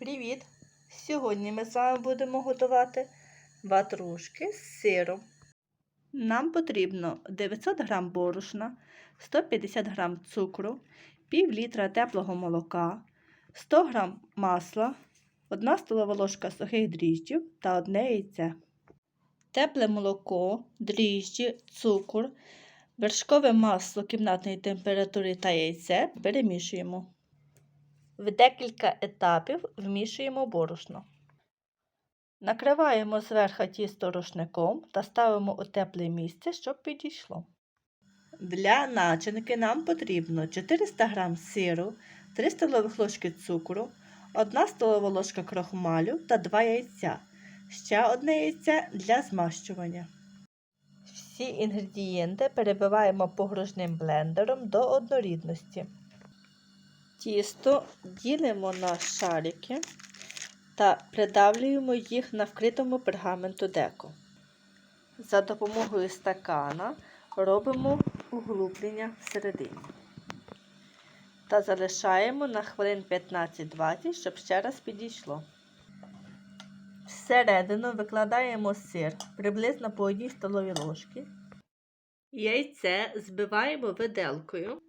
Привіт! Сьогодні ми з вами будемо готувати ватрушки з сиром. Нам потрібно 900 г борошна, 150 г цукру, пів літра теплого молока, 100 г масла, 1 столова ложка сухих дріжджів та одне яйце. Тепле молоко, дріжджі, цукор, вершкове масло кімнатної температури та яйце перемішуємо. В декілька етапів вмішуємо борошно. Накриваємо зверху тісто рушником та ставимо у тепле місце, щоб підійшло. Для начинки нам потрібно 400 г сиру, 3 столових ложки цукру, 1 столова ложка крохмалю та 2 яйця. Ще одне яйце для змащування. Всі інгредієнти перебиваємо погружним блендером до однорідності. Тісто ділимо на шарики та придавлюємо їх на вкритому пергаменту деко. За допомогою стакана робимо углублення всередині та залишаємо на хвилин 15-20, щоб ще раз підійшло. Всередину викладаємо сир приблизно по одній столовій ложці. Яйце збиваємо виделкою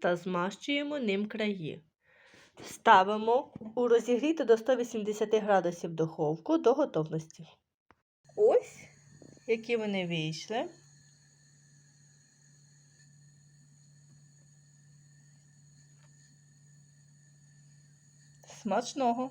та змащуємо ним краї. Ставимо у розігріту до 180 градусів духовку до готовності. Ось, які вони вийшли. Смачного!